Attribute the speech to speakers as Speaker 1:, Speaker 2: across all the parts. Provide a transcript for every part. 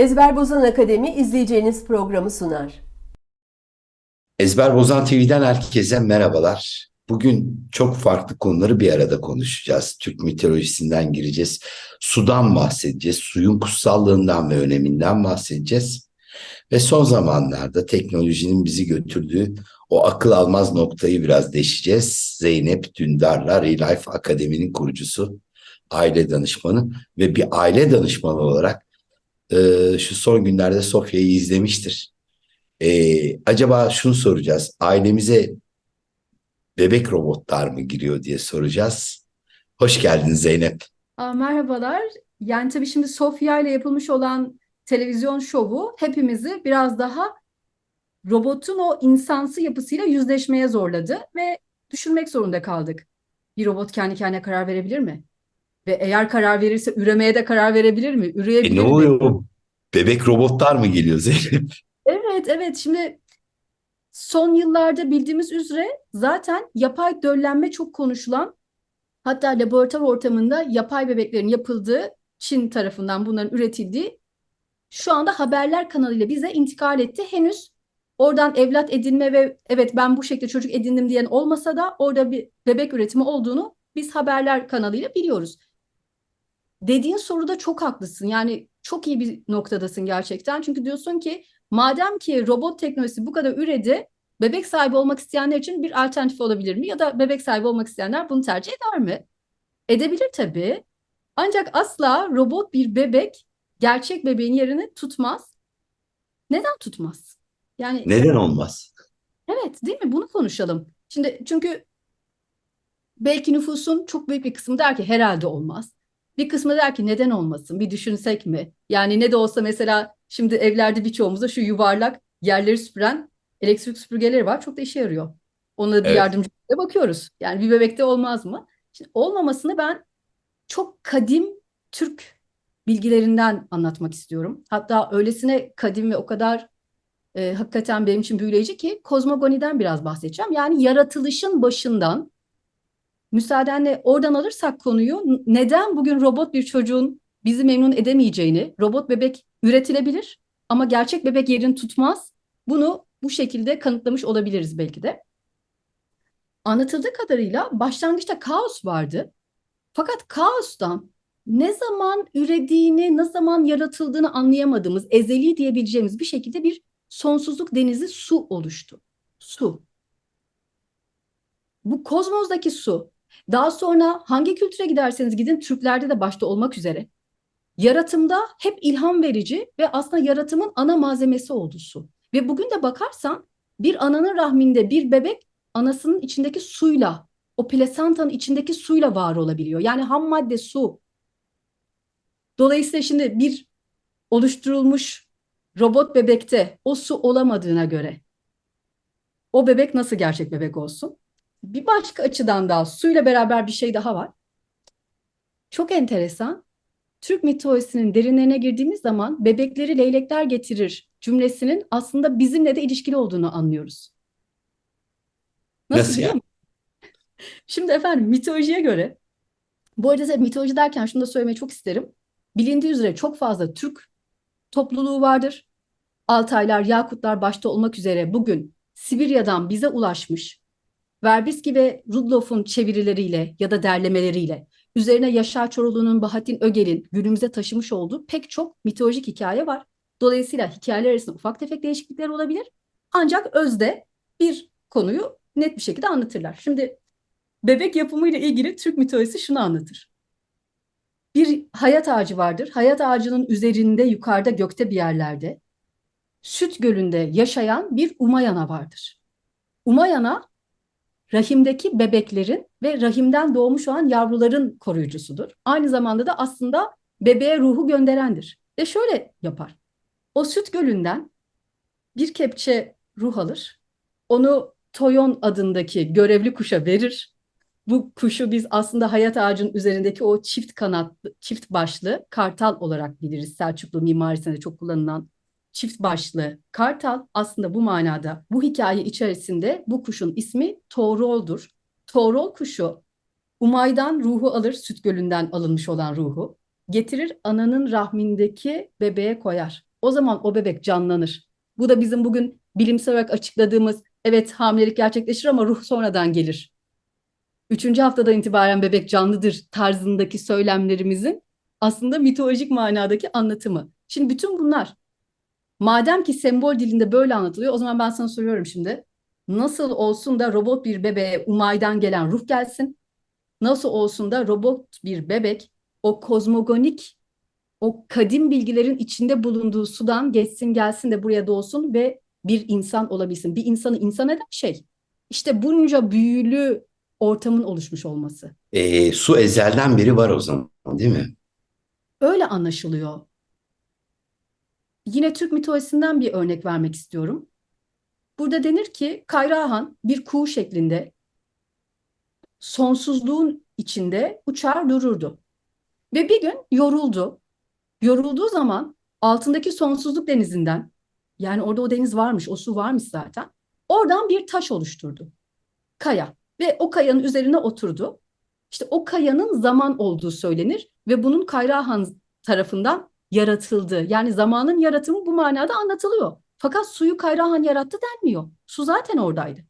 Speaker 1: Ezber Bozan Akademi izleyeceğiniz programı sunar.
Speaker 2: Ezber Bozan TV'den herkese merhabalar. Bugün çok farklı konuları bir arada konuşacağız. Türk mitolojisinden gireceğiz. Sudan bahsedeceğiz. Suyun kutsallığından ve öneminden bahsedeceğiz. Ve son zamanlarda teknolojinin bizi götürdüğü o akıl almaz noktayı biraz deşeceğiz. Zeynep Dündar'la Relife Akademi'nin kurucusu, aile danışmanı ve bir aile danışmanı olarak e, şu son günlerde Sofya'yı izlemiştir. Ee, acaba şunu soracağız. Ailemize bebek robotlar mı giriyor diye soracağız. Hoş geldin Zeynep.
Speaker 3: Aa, merhabalar. Yani tabii şimdi Sofya ile yapılmış olan televizyon şovu hepimizi biraz daha robotun o insansı yapısıyla yüzleşmeye zorladı ve düşünmek zorunda kaldık. Bir robot kendi kendine karar verebilir mi? Ve eğer karar verirse üremeye de karar verebilir mi?
Speaker 2: E
Speaker 3: Üreyebilir
Speaker 2: ne
Speaker 3: mi?
Speaker 2: Bebek robotlar mı geliyor Zeynep?
Speaker 3: Evet, evet. Şimdi son yıllarda bildiğimiz üzere zaten yapay döllenme çok konuşulan, hatta laboratuvar ortamında yapay bebeklerin yapıldığı, Çin tarafından bunların üretildiği şu anda haberler kanalıyla bize intikal etti. Henüz oradan evlat edinme ve evet ben bu şekilde çocuk edindim diyen olmasa da orada bir bebek üretimi olduğunu biz haberler kanalıyla biliyoruz. Dediğin soruda çok haklısın. Yani çok iyi bir noktadasın gerçekten. Çünkü diyorsun ki madem ki robot teknolojisi bu kadar üredi, bebek sahibi olmak isteyenler için bir alternatif olabilir mi? Ya da bebek sahibi olmak isteyenler bunu tercih eder mi? Edebilir tabii. Ancak asla robot bir bebek gerçek bebeğin yerini tutmaz. Neden tutmaz? Yani
Speaker 2: Neden olmaz?
Speaker 3: Evet, değil mi? Bunu konuşalım. Şimdi çünkü belki nüfusun çok büyük bir kısmı der ki herhalde olmaz. Bir kısmı der ki neden olmasın? Bir düşünsek mi? Yani ne de olsa mesela şimdi evlerde birçoğumuzda şu yuvarlak yerleri süpüren elektrik süpürgeleri var. Çok da işe yarıyor. Ona da bir
Speaker 2: Evet.
Speaker 3: yardımcı bakıyoruz. Yani bir bebekte olmaz mı? Şimdi olmamasını ben çok kadim Türk bilgilerinden anlatmak istiyorum. Hatta öylesine kadim ve o kadar e, hakikaten benim için büyüleyici ki kozmogoniden biraz bahsedeceğim. Yani yaratılışın başından müsaadenle oradan alırsak konuyu neden bugün robot bir çocuğun bizi memnun edemeyeceğini, robot bebek üretilebilir ama gerçek bebek yerini tutmaz. Bunu bu şekilde kanıtlamış olabiliriz belki de. Anlatıldığı kadarıyla başlangıçta kaos vardı. Fakat kaostan ne zaman ürediğini, ne zaman yaratıldığını anlayamadığımız, ezeli diyebileceğimiz bir şekilde bir sonsuzluk denizi su oluştu. Su. Bu kozmozdaki su. Daha sonra hangi kültüre giderseniz gidin Türklerde de başta olmak üzere yaratımda hep ilham verici ve aslında yaratımın ana malzemesi oldu su. Ve bugün de bakarsan bir ananın rahminde bir bebek anasının içindeki suyla, o plasentanın içindeki suyla var olabiliyor. Yani ham madde su. Dolayısıyla şimdi bir oluşturulmuş robot bebekte o su olamadığına göre o bebek nasıl gerçek bebek olsun? Bir başka açıdan daha suyla beraber bir şey daha var. Çok enteresan. Türk mitolojisinin derinlerine girdiğimiz zaman bebekleri leylekler getirir cümlesinin aslında bizimle de ilişkili olduğunu anlıyoruz. Nasıl
Speaker 2: Nasıl
Speaker 3: musun? Şimdi efendim mitolojiye göre bu arada tabii mitoloji derken şunu da söylemeyi çok isterim. Bilindiği üzere çok fazla Türk topluluğu vardır. Altaylar, Yakutlar başta olmak üzere bugün Sibirya'dan bize ulaşmış Verbisky ve Rudloff'un çevirileriyle ya da derlemeleriyle üzerine Yaşar Çorulu'nun, Bahattin Ögel'in günümüze taşımış olduğu pek çok mitolojik hikaye var. Dolayısıyla hikayeler arasında ufak tefek değişiklikler olabilir. Ancak özde bir konuyu net bir şekilde anlatırlar. Şimdi bebek yapımıyla ilgili Türk mitolojisi şunu anlatır. Bir hayat ağacı vardır. Hayat ağacının üzerinde yukarıda gökte bir yerlerde süt gölünde yaşayan bir umayana vardır. Umayana rahimdeki bebeklerin ve rahimden doğmuş olan yavruların koruyucusudur. Aynı zamanda da aslında bebeğe ruhu gönderendir. Ve şöyle yapar. O süt gölünden bir kepçe ruh alır. Onu Toyon adındaki görevli kuşa verir. Bu kuşu biz aslında hayat ağacının üzerindeki o çift kanatlı, çift başlı kartal olarak biliriz. Selçuklu mimarisinde çok kullanılan çift başlı kartal aslında bu manada bu hikaye içerisinde bu kuşun ismi Toğrol'dur. Toğrol kuşu Umay'dan ruhu alır, süt gölünden alınmış olan ruhu. Getirir ananın rahmindeki bebeğe koyar. o zaman o bebek canlanır. Bu da bizim bugün bilimsel olarak açıkladığımız evet hamilelik gerçekleşir ama ruh sonradan gelir. Üçüncü haftadan itibaren bebek canlıdır tarzındaki söylemlerimizin aslında mitolojik manadaki anlatımı. Şimdi bütün bunlar madem ki sembol dilinde böyle anlatılıyor o zaman ben sana soruyorum şimdi. Nasıl olsun da robot bir bebeğe umaydan gelen ruh gelsin? Nasıl olsun da robot bir bebek o kozmogonik, o kadim bilgilerin içinde bulunduğu sudan geçsin gelsin de buraya doğsun ve bir insan olabilsin. Bir insanı insan eden şey. İşte bunca büyülü ortamın oluşmuş olması.
Speaker 2: E, su ezelden beri var o zaman değil mi?
Speaker 3: Öyle anlaşılıyor. Yine Türk mitolojisinden bir örnek vermek istiyorum. Burada denir ki Kayrahan bir kuğu şeklinde sonsuzluğun içinde uçar dururdu. Ve bir gün yoruldu. Yorulduğu zaman altındaki sonsuzluk denizinden yani orada o deniz varmış, o su varmış zaten. Oradan bir taş oluşturdu. Kaya ve o kayanın üzerine oturdu. İşte o kayanın zaman olduğu söylenir ve bunun Kayrahan tarafından yaratıldı. Yani zamanın yaratımı bu manada anlatılıyor. Fakat suyu Kayrahan yarattı denmiyor. Su zaten oradaydı.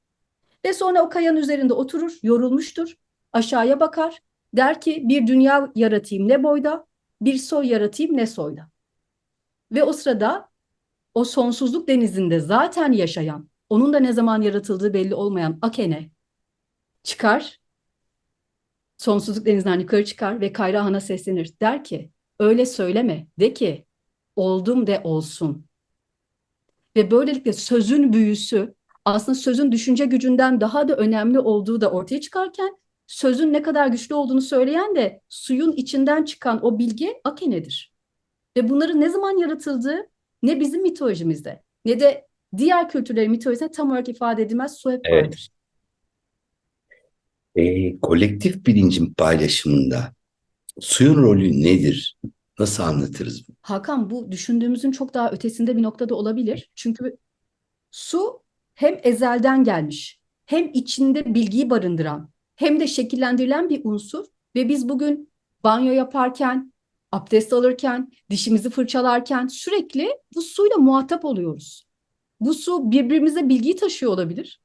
Speaker 3: Ve sonra o kayanın üzerinde oturur, yorulmuştur. Aşağıya bakar. Der ki bir dünya yaratayım ne boyda, bir soy yaratayım ne soyda. Ve o sırada o sonsuzluk denizinde zaten yaşayan, onun da ne zaman yaratıldığı belli olmayan Akene çıkar. Sonsuzluk denizinden yukarı çıkar ve Kayrahan'a seslenir. Der ki öyle söyleme de ki oldum de olsun. Ve böylelikle sözün büyüsü aslında sözün düşünce gücünden daha da önemli olduğu da ortaya çıkarken sözün ne kadar güçlü olduğunu söyleyen de suyun içinden çıkan o bilgi Akene'dir. Ve bunların ne zaman yaratıldığı ne bizim mitolojimizde ne de diğer kültürlerin mitolojisinde tam olarak ifade edilmez su hep
Speaker 2: Evet.
Speaker 3: vardır.
Speaker 2: E, kolektif bilincin paylaşımında suyun rolü nedir? Nasıl anlatırız? bunu?
Speaker 3: Hakan bu düşündüğümüzün çok daha ötesinde bir noktada olabilir. Çünkü su hem ezelden gelmiş, hem içinde bilgiyi barındıran, hem de şekillendirilen bir unsur ve biz bugün banyo yaparken, abdest alırken, dişimizi fırçalarken sürekli bu suyla muhatap oluyoruz. Bu su birbirimize bilgiyi taşıyor olabilir.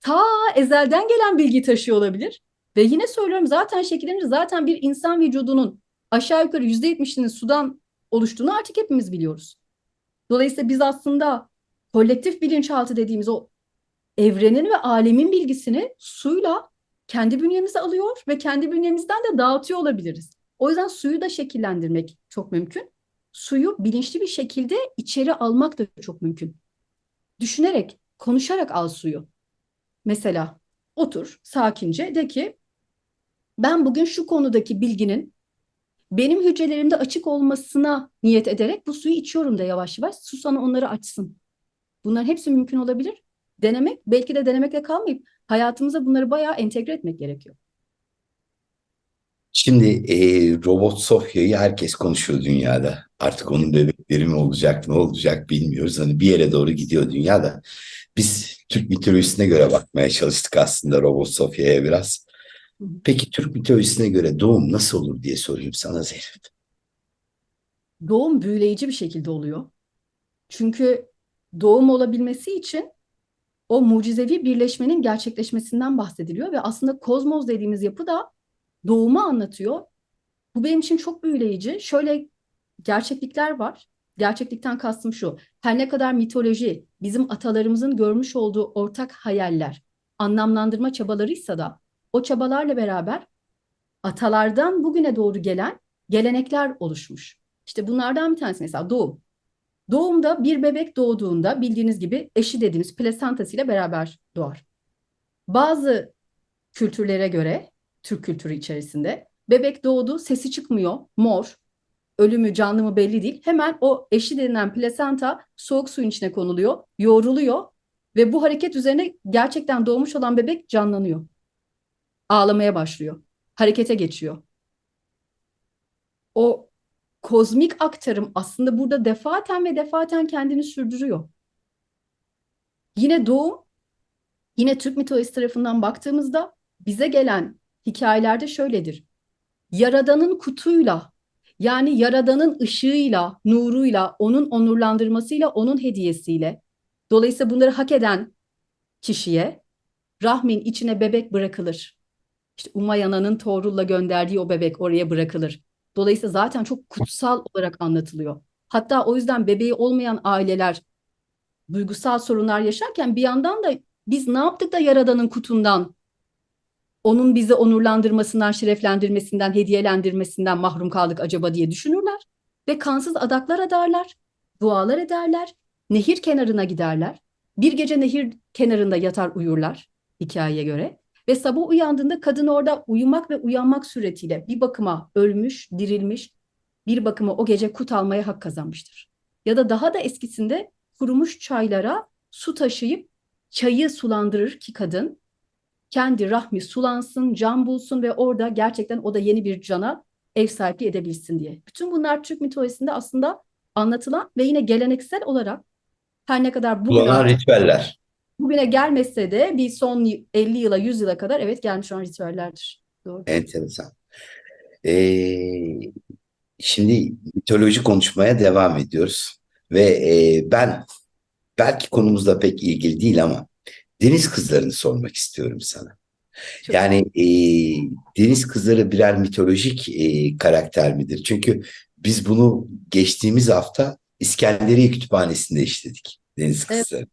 Speaker 3: Ta ezelden gelen bilgiyi taşıyor olabilir. Ve yine söylüyorum zaten şekillenir. Zaten bir insan vücudunun aşağı yukarı %70'inin sudan oluştuğunu artık hepimiz biliyoruz. Dolayısıyla biz aslında kolektif bilinçaltı dediğimiz o evrenin ve alemin bilgisini suyla kendi bünyemize alıyor ve kendi bünyemizden de dağıtıyor olabiliriz. O yüzden suyu da şekillendirmek çok mümkün. Suyu bilinçli bir şekilde içeri almak da çok mümkün. Düşünerek, konuşarak al suyu. Mesela otur sakince de ki ben bugün şu konudaki bilginin benim hücrelerimde açık olmasına niyet ederek bu suyu içiyorum da yavaş yavaş. Su sana onları açsın. Bunların hepsi mümkün olabilir. Denemek, belki de denemekle kalmayıp hayatımıza bunları bayağı entegre etmek gerekiyor.
Speaker 2: Şimdi e, robot Sofya'yı herkes konuşuyor dünyada. Artık onun bebekleri mi olacak, ne olacak bilmiyoruz. Hani bir yere doğru gidiyor dünyada. Biz Türk mitolojisine göre bakmaya çalıştık aslında robot Sofya'ya biraz. Peki Türk mitolojisine göre doğum nasıl olur diye sorayım sana Zeynep.
Speaker 3: Doğum büyüleyici bir şekilde oluyor. Çünkü doğum olabilmesi için o mucizevi birleşmenin gerçekleşmesinden bahsediliyor ve aslında kozmos dediğimiz yapı da doğumu anlatıyor. Bu benim için çok büyüleyici. Şöyle gerçeklikler var. Gerçeklikten kastım şu. Her ne kadar mitoloji bizim atalarımızın görmüş olduğu ortak hayaller, anlamlandırma çabalarıysa da o çabalarla beraber atalardan bugüne doğru gelen gelenekler oluşmuş. İşte bunlardan bir tanesi mesela doğum. Doğumda bir bebek doğduğunda bildiğiniz gibi eşi dediğimiz plasentasıyla beraber doğar. Bazı kültürlere göre, Türk kültürü içerisinde bebek doğdu, sesi çıkmıyor, mor, ölümü canlı mı belli değil. Hemen o eşi denilen plasenta soğuk suyun içine konuluyor, yoğruluyor ve bu hareket üzerine gerçekten doğmuş olan bebek canlanıyor. Ağlamaya başlıyor, harekete geçiyor. O kozmik aktarım aslında burada defaten ve defaten kendini sürdürüyor. Yine doğum, yine Türk mitolojisi tarafından baktığımızda bize gelen hikayelerde şöyledir. Yaradanın kutuyla Yani Yaradan'ın ışığıyla, nuruyla, onun onurlandırmasıyla, onun hediyesiyle, dolayısıyla bunları hak eden kişiye rahmin içine bebek bırakılır. İşte Umayana'nın Toğrul'la gönderdiği o bebek oraya bırakılır. Dolayısıyla zaten çok kutsal olarak anlatılıyor. Hatta o yüzden bebeği olmayan aileler duygusal sorunlar yaşarken bir yandan da biz ne yaptık da Yaradan'ın kutundan, onun bizi onurlandırmasından, şereflendirmesinden, hediyelendirmesinden mahrum kaldık acaba diye düşünürler. Ve kansız adaklar adarlar, dualar ederler, nehir kenarına giderler. Bir gece nehir kenarında yatar uyurlar hikayeye göre. Ve sabah uyandığında kadın orada uyumak ve uyanmak suretiyle bir bakıma ölmüş, dirilmiş, bir bakıma o gece kut almaya hak kazanmıştır. Ya da daha da eskisinde kurumuş çaylara su taşıyıp çayı sulandırır ki kadın kendi rahmi sulansın, can bulsun ve orada gerçekten o da yeni bir cana ev sahipliği edebilsin diye. Bütün bunlar Türk mitolojisinde aslında anlatılan ve yine geleneksel olarak her ne kadar
Speaker 2: Kullanılan ritüeller.
Speaker 3: Bugüne gelmese de bir son 50 yıla 100 yıla kadar evet gelmiş olan ritüellerdir. Doğru.
Speaker 2: Enteresan. Ee, şimdi mitoloji konuşmaya devam ediyoruz. Ve e, ben belki konumuzla pek ilgili değil ama deniz kızlarını sormak istiyorum sana.
Speaker 3: Çok-
Speaker 2: Yani e, deniz kızları birer mitolojik e, karakter midir? Çünkü biz bunu geçtiğimiz hafta İskenderiye Kütüphanesi'nde işledik. Deniz kızları.
Speaker 3: Evet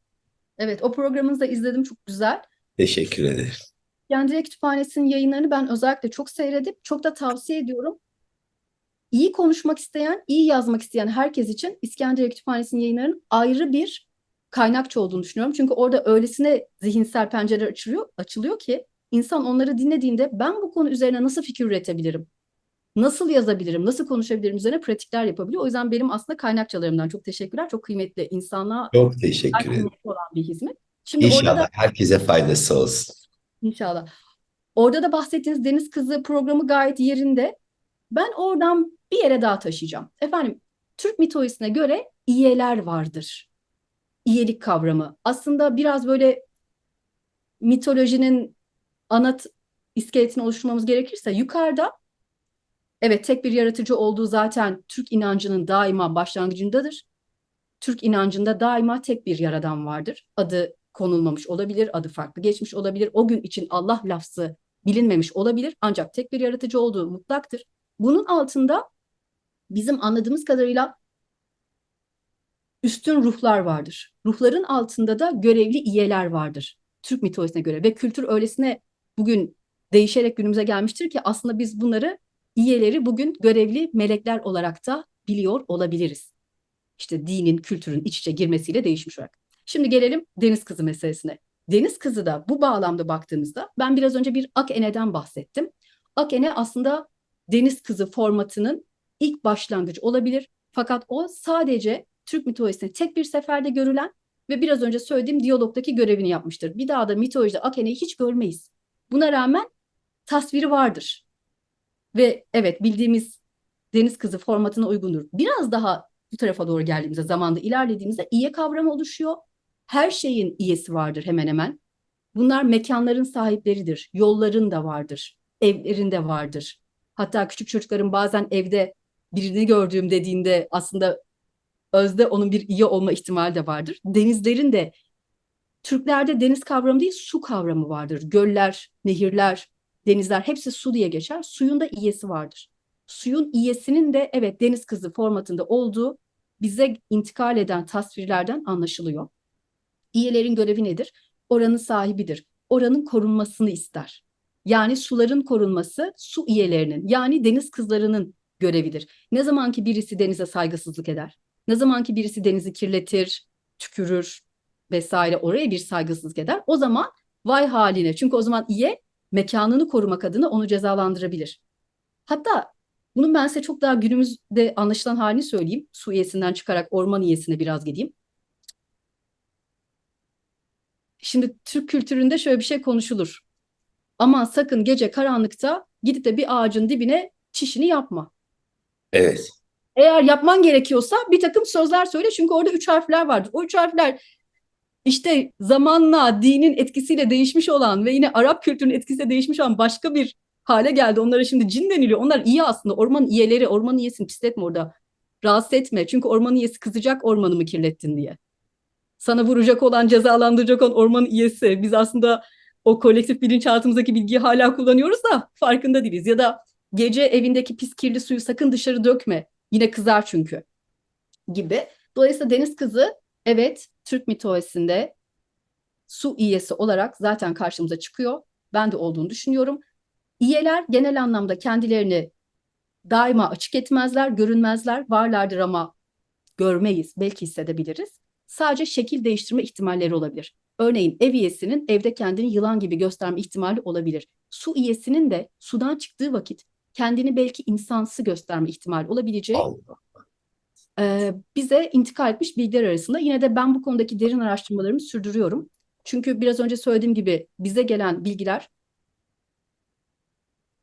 Speaker 3: o programınızı da izledim çok güzel.
Speaker 2: Teşekkür ederim.
Speaker 3: İskenderiye Kütüphanesi'nin yayınlarını ben özellikle çok seyredip çok da tavsiye ediyorum. İyi konuşmak isteyen, iyi yazmak isteyen herkes için İskenderiye Kütüphanesi'nin yayınlarının ayrı bir kaynakça olduğunu düşünüyorum. Çünkü orada öylesine zihinsel pencereler açılıyor, açılıyor ki insan onları dinlediğinde ben bu konu üzerine nasıl fikir üretebilirim? Nasıl yazabilirim, nasıl konuşabilirim üzerine pratikler yapabiliyor. O yüzden benim aslında kaynakçalarımdan çok teşekkürler. Çok kıymetli insanlığa
Speaker 2: Çok teşekkür ederim.
Speaker 3: olan bir hizmet. Şimdi orada da
Speaker 2: İnşallah herkese faydası olsun.
Speaker 3: İnşallah. Orada da bahsettiğiniz Deniz Kızı programı gayet yerinde. Ben oradan bir yere daha taşıyacağım. Efendim, Türk mitolojisine göre iyeler vardır. İyelik kavramı. Aslında biraz böyle mitolojinin ana t- iskeletini oluşturmamız gerekirse yukarıda evet tek bir yaratıcı olduğu zaten Türk inancının daima başlangıcındadır. Türk inancında daima tek bir yaradan vardır. Adı konulmamış olabilir, adı farklı geçmiş olabilir. O gün için Allah lafzı bilinmemiş olabilir ancak tek bir yaratıcı olduğu mutlaktır. Bunun altında bizim anladığımız kadarıyla üstün ruhlar vardır. Ruhların altında da görevli iyeler vardır. Türk mitolojisine göre ve kültür öylesine bugün değişerek günümüze gelmiştir ki aslında biz bunları iyeleri bugün görevli melekler olarak da biliyor olabiliriz. İşte dinin, kültürün iç içe girmesiyle değişmiş olarak. Şimdi gelelim deniz kızı meselesine. Deniz kızı da bu bağlamda baktığımızda ben biraz önce bir Akene'den bahsettim. Akene aslında deniz kızı formatının ilk başlangıcı olabilir. Fakat o sadece Türk mitolojisinde tek bir seferde görülen ve biraz önce söylediğim diyalogdaki görevini yapmıştır. Bir daha da mitolojide Akene'yi hiç görmeyiz. Buna rağmen tasviri vardır. Ve evet bildiğimiz deniz kızı formatına uygundur. Biraz daha bu tarafa doğru geldiğimizde, zamanda ilerlediğimizde iye kavramı oluşuyor. Her şeyin iyesi vardır hemen hemen. Bunlar mekanların sahipleridir. Yolların da vardır. Evlerin de vardır. Hatta küçük çocukların bazen evde birini gördüğüm dediğinde aslında özde onun bir iyi olma ihtimali de vardır. Denizlerin de Türklerde deniz kavramı değil su kavramı vardır. Göller, nehirler, denizler hepsi su diye geçer. Suyun da iyesi vardır. Suyun iyesinin de evet deniz kızı formatında olduğu bize intikal eden tasvirlerden anlaşılıyor. İyelerin görevi nedir? Oranın sahibidir. Oranın korunmasını ister. Yani suların korunması su iyelerinin yani deniz kızlarının görevidir. Ne zaman ki birisi denize saygısızlık eder, ne zaman ki birisi denizi kirletir, tükürür vesaire oraya bir saygısızlık eder. O zaman vay haline. Çünkü o zaman iye mekanını korumak adına onu cezalandırabilir. Hatta bunun ben size çok daha günümüzde anlaşılan halini söyleyeyim. Su iyesinden çıkarak orman iyesine biraz gideyim. Şimdi Türk kültüründe şöyle bir şey konuşulur. Aman sakın gece karanlıkta gidip de bir ağacın dibine çişini yapma.
Speaker 2: Evet.
Speaker 3: Eğer yapman gerekiyorsa bir takım sözler söyle çünkü orada üç harfler vardır. O üç harfler işte zamanla dinin etkisiyle değişmiş olan ve yine Arap kültürünün etkisiyle değişmiş olan başka bir hale geldi. Onlara şimdi cin deniliyor. Onlar iyi aslında. Ormanın üyeleri, ormanın üyesini pisletme orada. Rahatsız etme. Çünkü ormanın üyesi kızacak ormanımı kirlettin diye. Sana vuracak olan, cezalandıracak olan ormanın üyesi. Biz aslında o kolektif bilinçaltımızdaki bilgiyi hala kullanıyoruz da farkında değiliz. Ya da gece evindeki pis kirli suyu sakın dışarı dökme. Yine kızar çünkü gibi. Dolayısıyla deniz kızı evet Türk mitolojisinde su iyesi olarak zaten karşımıza çıkıyor. Ben de olduğunu düşünüyorum. İyeler genel anlamda kendilerini daima açık etmezler, görünmezler, varlardır ama görmeyiz, belki hissedebiliriz. Sadece şekil değiştirme ihtimalleri olabilir. Örneğin ev iyesinin evde kendini yılan gibi gösterme ihtimali olabilir. Su iyesinin de sudan çıktığı vakit kendini belki insansı gösterme ihtimali olabileceği
Speaker 2: Allah.
Speaker 3: Bize intikal etmiş bilgiler arasında. Yine de ben bu konudaki derin araştırmalarımı sürdürüyorum. Çünkü biraz önce söylediğim gibi bize gelen bilgiler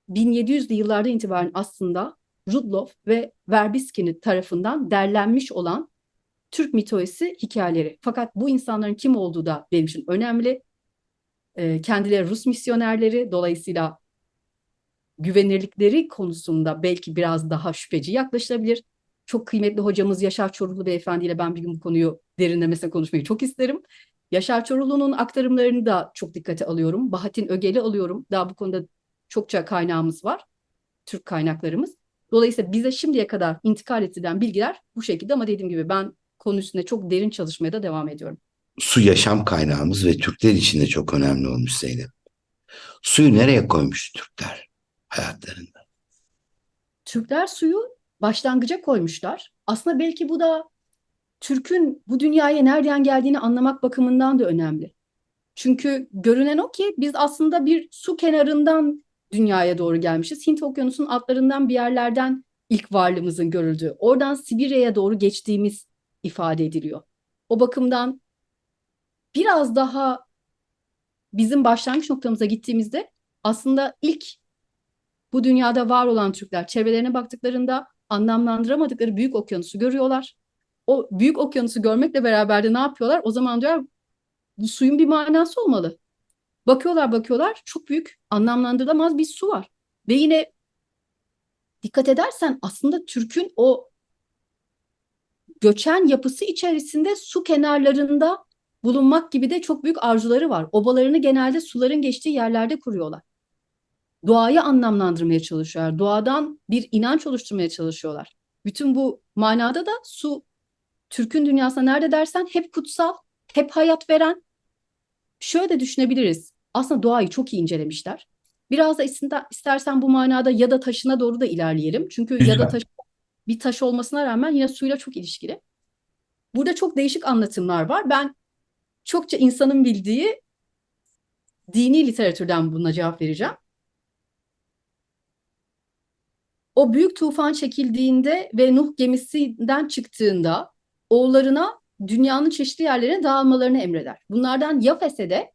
Speaker 3: 1700'lü yıllardan itibaren aslında Rudloff ve Verbisky tarafından derlenmiş olan Türk mitolojisi hikayeleri. Fakat bu insanların kim olduğu da benim için önemli. Kendileri Rus misyonerleri dolayısıyla güvenirlikleri konusunda belki biraz daha şüpheci yaklaşılabilir. Çok kıymetli hocamız Yaşar Çorumlu Beyefendi ile ben bir gün bu konuyu derinlemesine konuşmayı çok isterim. Yaşar Çorumlu'nun aktarımlarını da çok dikkate alıyorum. Bahattin Ögel'i alıyorum. Daha bu konuda çokça kaynağımız var. Türk kaynaklarımız. Dolayısıyla bize şimdiye kadar intikal edilen bilgiler bu şekilde ama dediğim gibi ben konu üstünde çok derin çalışmaya da devam ediyorum.
Speaker 2: Su yaşam kaynağımız ve Türkler için de çok önemli olmuş Zeynep. Suyu nereye koymuş Türkler hayatlarında?
Speaker 3: Türkler suyu başlangıca koymuşlar. Aslında belki bu da Türk'ün bu dünyaya nereden geldiğini anlamak bakımından da önemli. Çünkü görünen o ki biz aslında bir su kenarından dünyaya doğru gelmişiz. Hint Okyanusu'nun altlarından bir yerlerden ilk varlığımızın görüldüğü, oradan Sibirya'ya doğru geçtiğimiz ifade ediliyor. O bakımdan biraz daha bizim başlangıç noktamıza gittiğimizde aslında ilk bu dünyada var olan Türkler çevrelerine baktıklarında anlamlandıramadıkları büyük okyanusu görüyorlar. O büyük okyanusu görmekle beraber de ne yapıyorlar? O zaman diyorlar bu suyun bir manası olmalı. Bakıyorlar bakıyorlar çok büyük anlamlandırılamaz bir su var. Ve yine dikkat edersen aslında Türk'ün o göçen yapısı içerisinde su kenarlarında bulunmak gibi de çok büyük arzuları var. Obalarını genelde suların geçtiği yerlerde kuruyorlar. Doğayı anlamlandırmaya çalışıyorlar. Doğadan bir inanç oluşturmaya çalışıyorlar. Bütün bu manada da su Türk'ün dünyasında nerede dersen hep kutsal, hep hayat veren. Şöyle de düşünebiliriz. Aslında doğayı çok iyi incelemişler. Biraz da ister- istersen bu manada ya da taşına doğru da ilerleyelim. Çünkü ya da
Speaker 2: Lütfen.
Speaker 3: taş bir taş olmasına rağmen yine suyla çok ilişkili. Burada çok değişik anlatımlar var. Ben çokça insanın bildiği dini literatürden buna cevap vereceğim. O büyük tufan çekildiğinde ve Nuh gemisinden çıktığında oğullarına dünyanın çeşitli yerlerine dağılmalarını emreder. Bunlardan Yafes'e de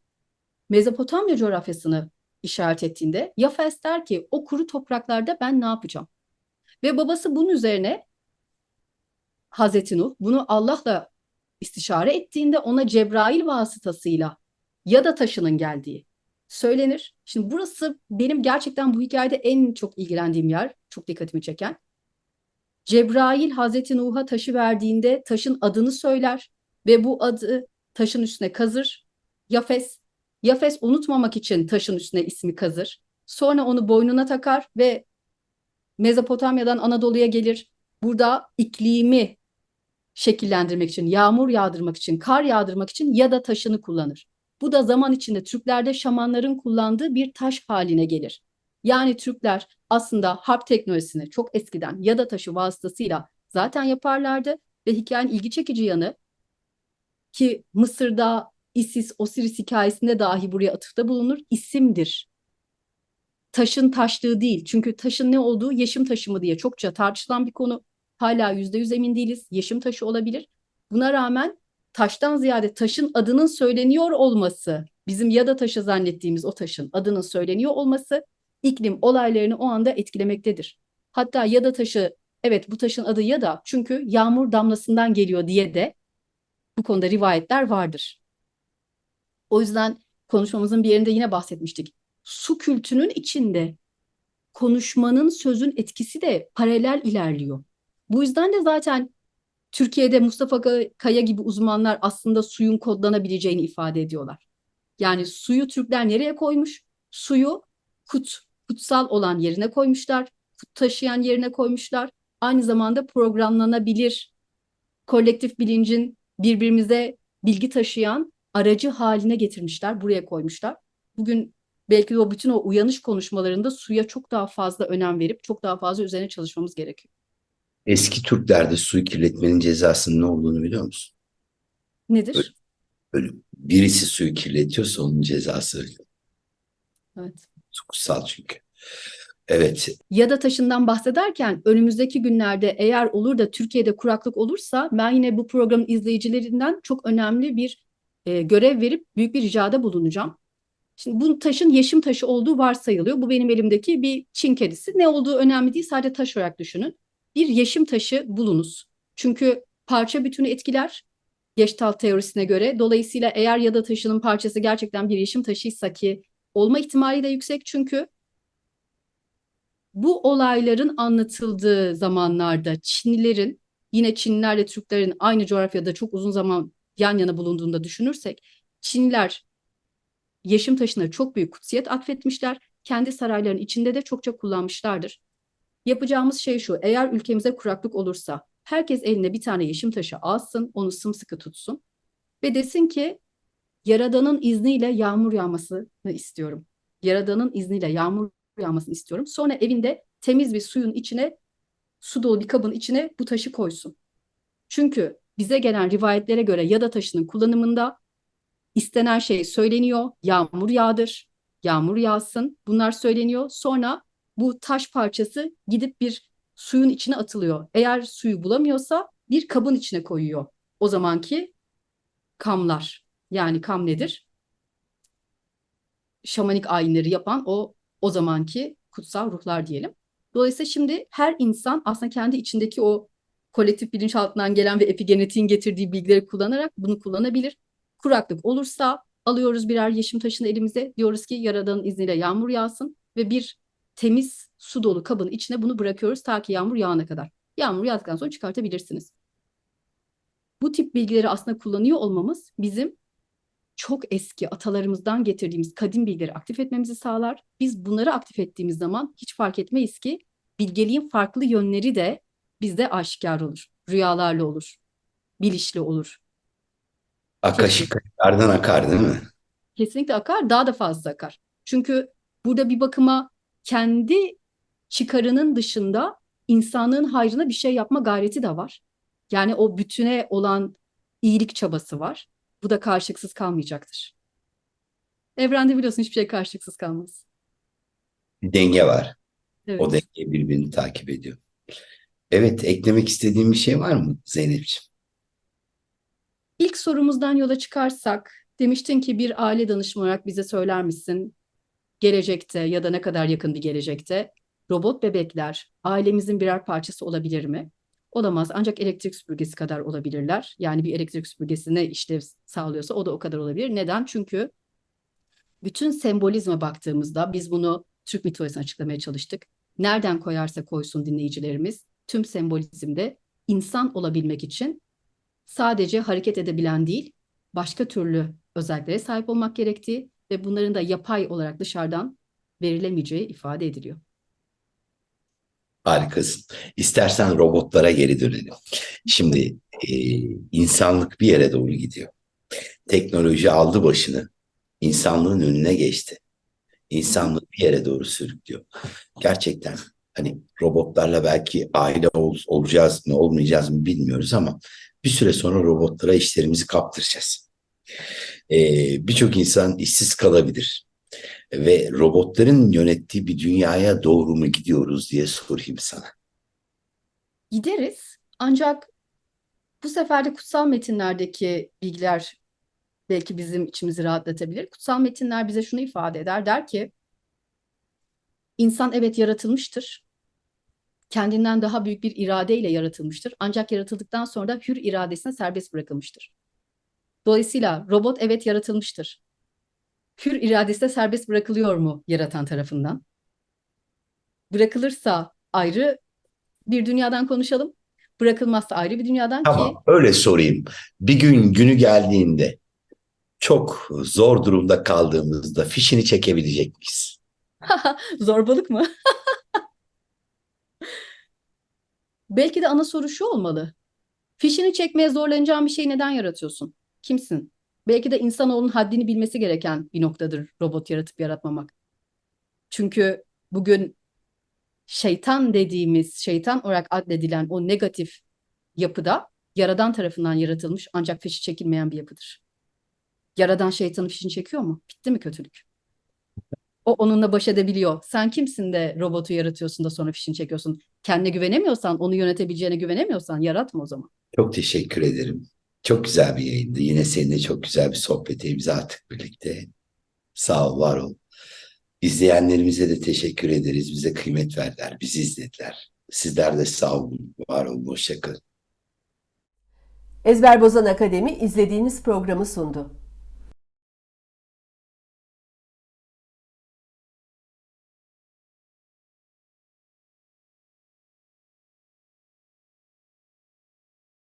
Speaker 3: Mezopotamya coğrafyasını işaret ettiğinde Yafes der ki o kuru topraklarda ben ne yapacağım? Ve babası bunun üzerine Hazreti Nuh bunu Allah'la istişare ettiğinde ona Cebrail vasıtasıyla ya da taşının geldiği söylenir. Şimdi burası benim gerçekten bu hikayede en çok ilgilendiğim yer, çok dikkatimi çeken. Cebrail Hazreti Nuh'a taşı verdiğinde taşın adını söyler ve bu adı taşın üstüne kazır. Yafes, Yafes unutmamak için taşın üstüne ismi kazır. Sonra onu boynuna takar ve Mezopotamya'dan Anadolu'ya gelir. Burada iklimi şekillendirmek için, yağmur yağdırmak için, kar yağdırmak için ya da taşını kullanır. Bu da zaman içinde Türklerde şamanların kullandığı bir taş haline gelir. Yani Türkler aslında harp teknolojisini çok eskiden ya da taşı vasıtasıyla zaten yaparlardı ve hikayenin ilgi çekici yanı ki Mısır'da Isis, Osiris hikayesinde dahi buraya atıfta bulunur, isimdir. Taşın taşlığı değil. Çünkü taşın ne olduğu yeşim taşı mı diye çokça tartışılan bir konu. Hala yüzde yüz emin değiliz. Yeşim taşı olabilir. Buna rağmen taştan ziyade taşın adının söyleniyor olması, bizim ya da taşı zannettiğimiz o taşın adının söyleniyor olması iklim olaylarını o anda etkilemektedir. Hatta ya da taşı, evet bu taşın adı ya da çünkü yağmur damlasından geliyor diye de bu konuda rivayetler vardır. O yüzden konuşmamızın bir yerinde yine bahsetmiştik. Su kültünün içinde konuşmanın, sözün etkisi de paralel ilerliyor. Bu yüzden de zaten Türkiye'de Mustafa Kaya gibi uzmanlar aslında suyun kodlanabileceğini ifade ediyorlar. Yani suyu Türkler nereye koymuş? Suyu kut, kutsal olan yerine koymuşlar, kut taşıyan yerine koymuşlar. Aynı zamanda programlanabilir, kolektif bilincin birbirimize bilgi taşıyan aracı haline getirmişler, buraya koymuşlar. Bugün belki de o bütün o uyanış konuşmalarında suya çok daha fazla önem verip çok daha fazla üzerine çalışmamız gerekiyor.
Speaker 2: Eski Türklerde suyu kirletmenin cezasının ne olduğunu biliyor musun?
Speaker 3: Nedir?
Speaker 2: Ölüm. Birisi suyu kirletiyorsa onun cezası.
Speaker 3: Evet.
Speaker 2: Kutsal çünkü. Evet.
Speaker 3: Ya da taşından bahsederken önümüzdeki günlerde eğer olur da Türkiye'de kuraklık olursa ben yine bu programın izleyicilerinden çok önemli bir e, görev verip büyük bir ricada bulunacağım. Şimdi bu taşın yeşim taşı olduğu varsayılıyor. Bu benim elimdeki bir Çin kedisi. Ne olduğu önemli değil sadece taş olarak düşünün. Bir yeşim taşı bulunuz. Çünkü parça bütünü etkiler. Gestalt teorisine göre. Dolayısıyla eğer ya da taşının parçası gerçekten bir yeşim taşıysa ki olma ihtimali de yüksek çünkü bu olayların anlatıldığı zamanlarda Çinlilerin yine Çinlilerle Türklerin aynı coğrafyada çok uzun zaman yan yana bulunduğunda düşünürsek Çinliler yeşim taşına çok büyük kutsiyet atfetmişler. Kendi sarayların içinde de çokça kullanmışlardır. Yapacağımız şey şu, eğer ülkemize kuraklık olursa herkes eline bir tane yeşim taşı alsın, onu sımsıkı tutsun ve desin ki Yaradan'ın izniyle yağmur yağmasını istiyorum. Yaradan'ın izniyle yağmur yağmasını istiyorum. Sonra evinde temiz bir suyun içine, su dolu bir kabın içine bu taşı koysun. Çünkü bize gelen rivayetlere göre yada taşının kullanımında istenen şey söyleniyor. Yağmur yağdır, yağmur yağsın. Bunlar söyleniyor. Sonra bu taş parçası gidip bir suyun içine atılıyor. Eğer suyu bulamıyorsa bir kabın içine koyuyor. O zamanki kamlar. Yani kam nedir? Şamanik ayinleri yapan o o zamanki kutsal ruhlar diyelim. Dolayısıyla şimdi her insan aslında kendi içindeki o kolektif bilinçaltından gelen ve epigenetiğin getirdiği bilgileri kullanarak bunu kullanabilir. Kuraklık olursa alıyoruz birer yeşim taşını elimize. Diyoruz ki Yaradan'ın izniyle yağmur yağsın ve bir temiz su dolu kabın içine bunu bırakıyoruz ta ki yağmur yağana kadar. Yağmur yağdıktan sonra çıkartabilirsiniz. Bu tip bilgileri aslında kullanıyor olmamız bizim çok eski atalarımızdan getirdiğimiz kadim bilgileri aktif etmemizi sağlar. Biz bunları aktif ettiğimiz zaman hiç fark etmeyiz ki bilgeliğin farklı yönleri de bizde aşikar olur. Rüyalarla olur, bilişli olur.
Speaker 2: Akaşı kaşlardan akar değil mi?
Speaker 3: Kesinlikle akar, daha da fazla akar. Çünkü burada bir bakıma kendi çıkarının dışında insanlığın hayrına bir şey yapma gayreti de var. Yani o bütüne olan iyilik çabası var. Bu da karşılıksız kalmayacaktır. Evrende biliyorsun hiçbir şey karşılıksız kalmaz.
Speaker 2: Bir denge var.
Speaker 3: Evet.
Speaker 2: O denge birbirini takip ediyor. Evet, eklemek istediğin bir şey var mı Zeynep'ciğim?
Speaker 3: İlk sorumuzdan yola çıkarsak demiştin ki bir aile danışmanı olarak bize söyler misin? Gelecekte ya da ne kadar yakın bir gelecekte robot bebekler ailemizin birer parçası olabilir mi? Olamaz ancak elektrik süpürgesi kadar olabilirler. Yani bir elektrik süpürgesi ne işlev sağlıyorsa o da o kadar olabilir. Neden? Çünkü bütün sembolizme baktığımızda biz bunu Türk mitolojisini açıklamaya çalıştık. Nereden koyarsa koysun dinleyicilerimiz tüm sembolizmde insan olabilmek için sadece hareket edebilen değil başka türlü özelliklere sahip olmak gerektiği ve bunların da yapay olarak dışarıdan verilemeyeceği ifade ediliyor.
Speaker 2: Harikasın. İstersen robotlara geri dönelim. Şimdi e, insanlık bir yere doğru gidiyor. Teknoloji aldı başını. insanlığın önüne geçti. İnsanlığı bir yere doğru sürüklüyor. Gerçekten hani robotlarla belki aile ol, olacağız mı olmayacağız mı bilmiyoruz ama bir süre sonra robotlara işlerimizi kaptıracağız. E, Birçok insan işsiz kalabilir ve robotların yönettiği bir dünyaya doğru mu gidiyoruz diye sorayım sana.
Speaker 3: Gideriz ancak bu sefer de kutsal metinlerdeki bilgiler belki bizim içimizi rahatlatabilir. Kutsal metinler bize şunu ifade eder. Der ki insan evet yaratılmıştır. Kendinden daha büyük bir iradeyle yaratılmıştır. Ancak yaratıldıktan sonra da hür iradesine serbest bırakılmıştır. Dolayısıyla robot evet yaratılmıştır. Hür iradesi de serbest bırakılıyor mu yaratan tarafından? Bırakılırsa ayrı bir dünyadan konuşalım. Bırakılmazsa ayrı bir dünyadan ki
Speaker 2: Tamam, öyle sorayım. Bir gün günü geldiğinde çok zor durumda kaldığımızda fişini çekebilecek miyiz?
Speaker 3: Zorbalık mı? Belki de ana soru şu olmalı. Fişini çekmeye zorlanacağın bir şeyi neden yaratıyorsun? Kimsin? Belki de insanoğlunun haddini bilmesi gereken bir noktadır robot yaratıp yaratmamak. Çünkü bugün şeytan dediğimiz, şeytan olarak addedilen o negatif yapıda yaradan tarafından yaratılmış ancak fişi çekilmeyen bir yapıdır. Yaradan şeytanın fişini çekiyor mu? Bitti mi kötülük? O onunla baş edebiliyor. Sen kimsin de robotu yaratıyorsun da sonra fişini çekiyorsun? Kendine güvenemiyorsan, onu yönetebileceğine güvenemiyorsan yaratma o zaman.
Speaker 2: Çok teşekkür ederim. Çok güzel bir yayındı. Yine seninle çok güzel bir sohbete imza attık birlikte. Sağ ol, var ol. İzleyenlerimize de teşekkür ederiz. Bize kıymet verdiler, bizi izlediler. Sizler de sağ olun, var olun, hoşça kalın.
Speaker 1: Ezber Bozan Akademi izlediğiniz programı sundu.